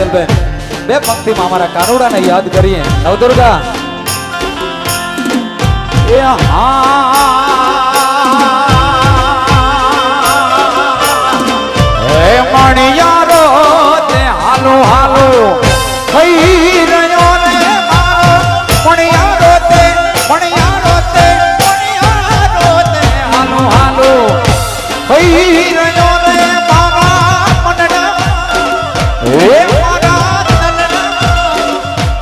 કાજલબેન બે પંક્તિમાં અમારા કાનુડાને યાદ કરીએ. નવદુર્ગા. એ હા.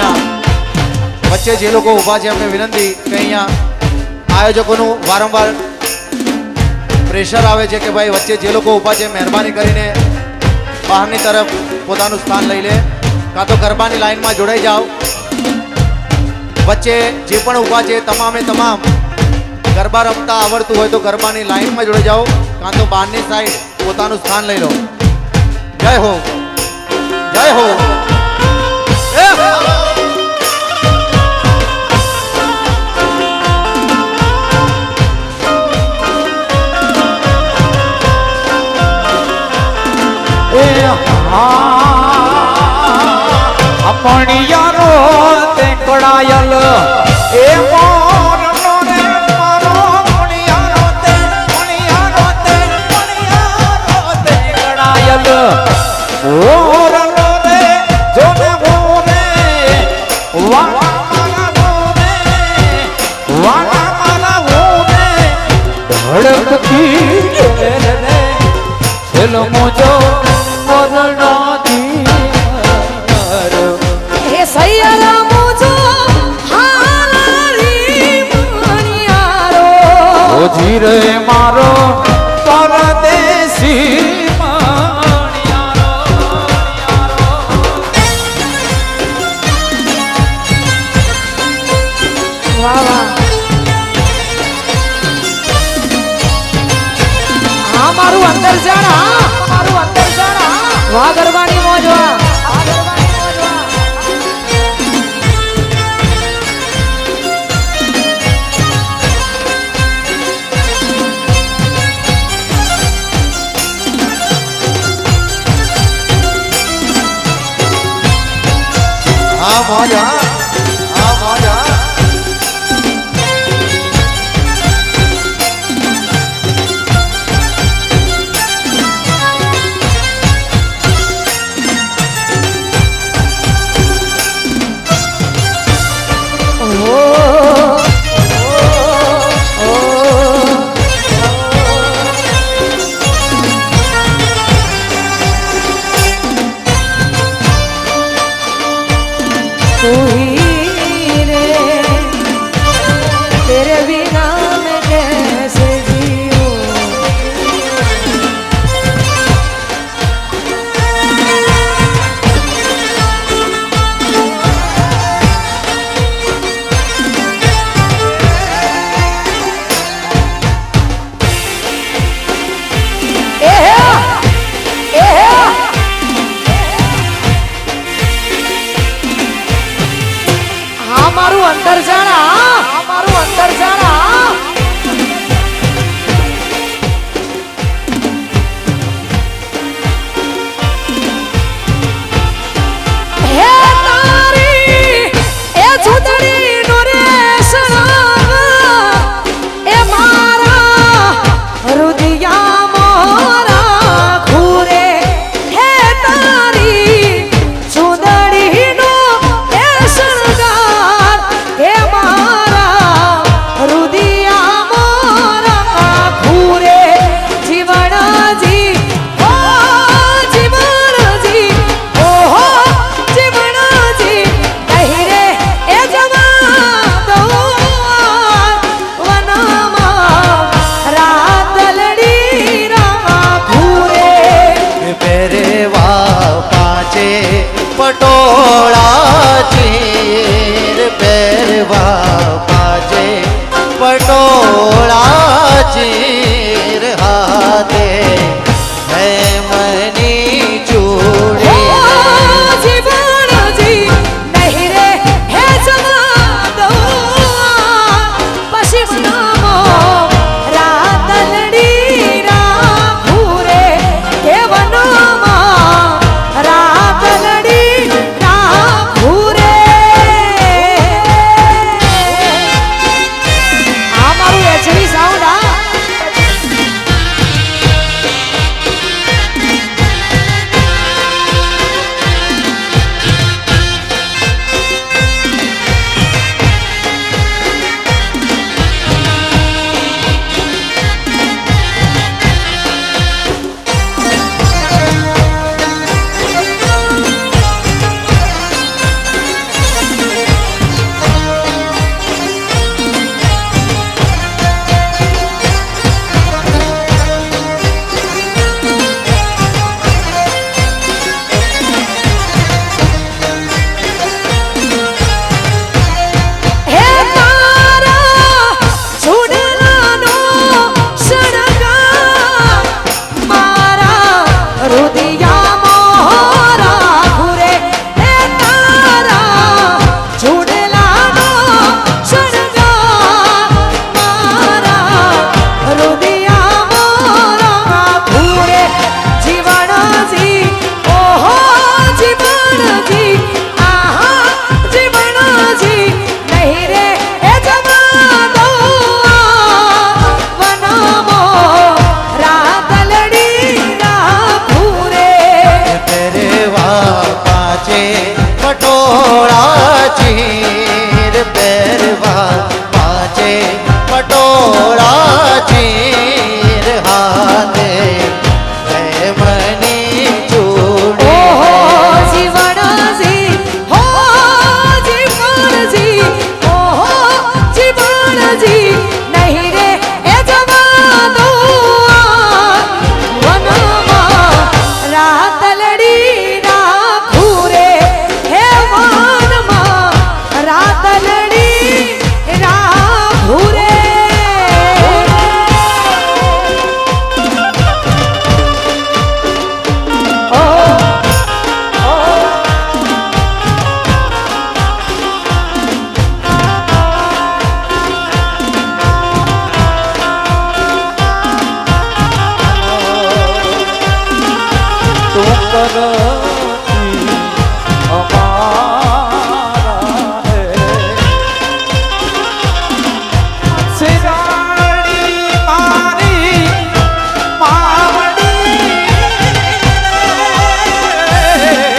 અહીંયા. વચ્ચે જે લોકો ઊભા છે, એમને વિનંતી કે અહીંયા આયોજકોનું વારંવાર પ્રેશર આવે છે કે ભાઈ વચ્ચે જે લોકો ઊભા છે, મહેરબાની કરીને બહારની તરફ પોતાનું સ્થાન લઈ લે. કાં તો ગરબાની લાઈનમાં જોડાઈ જાઓ. વચ્ચે જે પણ ઊભા છે, તમામે તમામ ગરબા રમતા આવડતું હોય તો ગરબાની લાઈનમાં જોડાઈ જાઓ. કાં તો બહારની સાઈડ પોતાનું સ્થાન લઈ લો. જય હો. જય હો. અમણિયારો તે ઓજી રે મારો પરદેશી મારું અંદર જાણ હા મારું અંદર જાણ વાહ ગરબાની હા મોજ હા હા ahora.